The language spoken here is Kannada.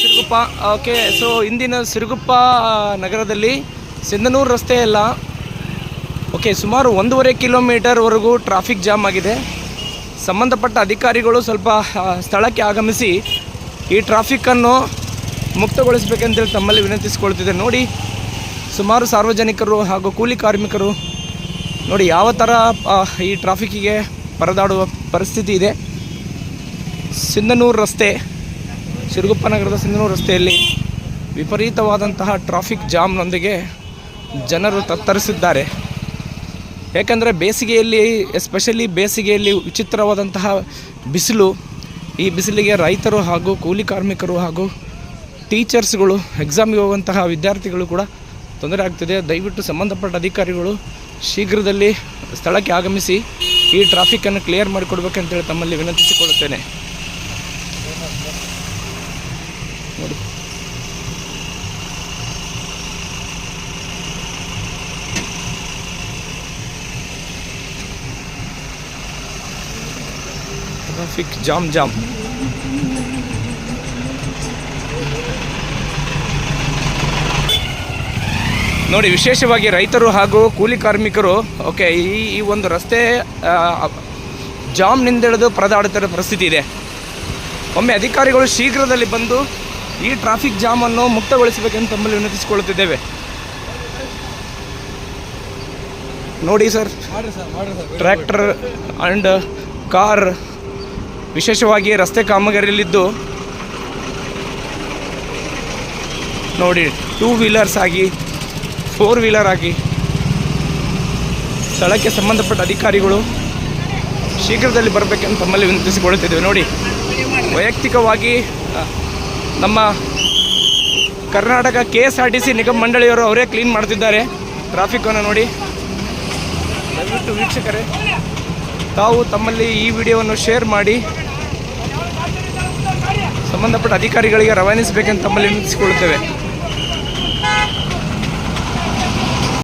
ಸಿರುಗುಪ್ಪ, ಓಕೆ ಸೊ ಇಂದಿನ ಸಿರುಗುಪ್ಪ ನಗರದಲ್ಲಿ ಸಿಂಧನೂರು ರಸ್ತೆ ಎಲ್ಲ, ಓಕೆ, ಸುಮಾರು ಒಂದೂವರೆ ಕಿಲೋಮೀಟರ್ವರೆಗೂ ಟ್ರಾಫಿಕ್ ಜಾಮ್ ಆಗಿದೆ. ಸಂಬಂಧಪಟ್ಟ ಅಧಿಕಾರಿಗಳು ಸ್ವಲ್ಪ ಸ್ಥಳಕ್ಕೆ ಆಗಮಿಸಿ ಈ ಟ್ರಾಫಿಕ್ಕನ್ನು ಮುಕ್ತಗೊಳಿಸಬೇಕಂತೇಳಿ ತಮ್ಮಲ್ಲಿ ವಿನಂತಿಸಿಕೊಳ್ತಿದೆ ನೋಡಿ, ಸುಮಾರು ಸಾರ್ವಜನಿಕರು ಹಾಗೂ ಕೂಲಿ ಕಾರ್ಮಿಕರು, ನೋಡಿ, ಯಾವ ಥರ ಈ ಟ್ರಾಫಿಕ್ಕಿಗೆ ಪರದಾಡುವ ಪರಿಸ್ಥಿತಿ ಇದೆ. ಸಿಂಧನೂರು ರಸ್ತೆ ಸಿರುಗುಪ್ಪ ನಗರದ ಸಿಂಧನೂರು ರಸ್ತೆಯಲ್ಲಿ ವಿಪರೀತವಾದಂತಹ ಟ್ರಾಫಿಕ್ ಜಾಮ್ನೊಂದಿಗೆ ಜನರು ತತ್ತರಿಸಿದ್ದಾರೆ. ಏಕೆಂದರೆ ಬೇಸಿಗೆಯಲ್ಲಿ, ಎಸ್ಪೆಷಲಿ ಬೇಸಿಗೆಯಲ್ಲಿ ವಿಚಿತ್ರವಾದಂತಹ ಬಿಸಿಲು, ಈ ಬಿಸಿಲಿಗೆ ರೈತರು ಹಾಗೂ ಕೂಲಿ ಕಾರ್ಮಿಕರು ಹಾಗೂ ಟೀಚರ್ಸ್ಗಳು, ಎಕ್ಸಾಮ್ಗೆ ಹೋಗುವಂತಹ ವಿದ್ಯಾರ್ಥಿಗಳು ಕೂಡ ತೊಂದರೆ ಆಗ್ತಿದೆ. ದಯವಿಟ್ಟು ಸಂಬಂಧಪಟ್ಟ ಅಧಿಕಾರಿಗಳು ಶೀಘ್ರದಲ್ಲಿ ಸ್ಥಳಕ್ಕೆ ಆಗಮಿಸಿ ಈ ಟ್ರಾಫಿಕ್ಕನ್ನು ಕ್ಲಿಯರ್ ಮಾಡಿಕೊಡ್ಬೇಕಂತೇಳಿ ತಮ್ಮಲ್ಲಿ ವಿನಂತಿಸಿಕೊಳ್ಳುತ್ತೇನೆ. ನೋಡಿ. ಟ್ರಾಫಿಕ್ ಜಾಮ್ ಜಾಮ್ ನೋಡಿ, ವಿಶೇಷವಾಗಿ ರೈತರು ಹಾಗೂ ಕೂಲಿ ಕಾರ್ಮಿಕರು ಓಕೆ ಈ ಈ ಒಂದು ರಸ್ತೆ ಜಾಮ್ನಿಂದ ಜಾಮ್ನಿಂದೆಳೆದು ಪರದಾಡುತ್ತಿರೋ ಪರಿಸ್ಥಿತಿ ಇದೆ. ಒಮ್ಮೆ ಅಧಿಕಾರಿಗಳು ಶೀಘ್ರದಲ್ಲಿ ಬಂದು ಈ ಟ್ರಾಫಿಕ್ ಜಾಮನ್ನು ಮುಕ್ತಗೊಳಿಸಬೇಕೆಂದು ತಮ್ಮಲ್ಲಿ ವಿನಂತಿಸಿಕೊಳ್ಳುತ್ತಿದ್ದೇವೆ. ನೋಡಿ ಸರ್ ಟ್ರ್ಯಾಕ್ಟರ್ ಆ್ಯಂಡ್ ಕಾರ್ ವಿಶೇಷವಾಗಿ ರಸ್ತೆ ಕಾಮಗಾರಿಯಲ್ಲಿದ್ದು ನೋಡಿ ಟೂ ವೀಲರ್ಸ್ ಆಗಿ ಫೋರ್ ವೀಲರ್ ಆಗಿ ಸ್ಥಳಕ್ಕೆ ಸಂಬಂಧಪಟ್ಟ ಅಧಿಕಾರಿಗಳು ಶೀಘ್ರದಲ್ಲಿ ಬರಬೇಕೆಂದು ತಮ್ಮಲ್ಲಿ ವಿನಂತಿಸಿಕೊಳ್ಳುತ್ತಿದ್ದೇವೆ. ನೋಡಿ ವೈಯಕ್ತಿಕವಾಗಿ ನಮ್ಮ Karnataka K S R T C ನಿಗಮ ಮಂಡಳಿಯವರು ಅವರೇ ಕ್ಲೀನ್ ಮಾಡ್ತಿದ್ದಾರೆ. ಟ್ರಾಫಿಕ್ಕನ್ನು ನೋಡಿ. ದಯವಿಟ್ಟು ವೀಕ್ಷಕರೇ, ತಾವು ತಮ್ಮಲ್ಲಿ ಈ ವಿಡಿಯೋವನ್ನು ಶೇರ್ ಮಾಡಿ. ಸಂಬಂಧಪಟ್ಟ ಅಧಿಕಾರಿಗಳಿಗೆ ರವಾನಿಸಬೇಕೆಂದು ತಮ್ಮಲ್ಲಿ ವಿನಂತಿಸಿಕೊಳ್ಳುತ್ತೇವೆ.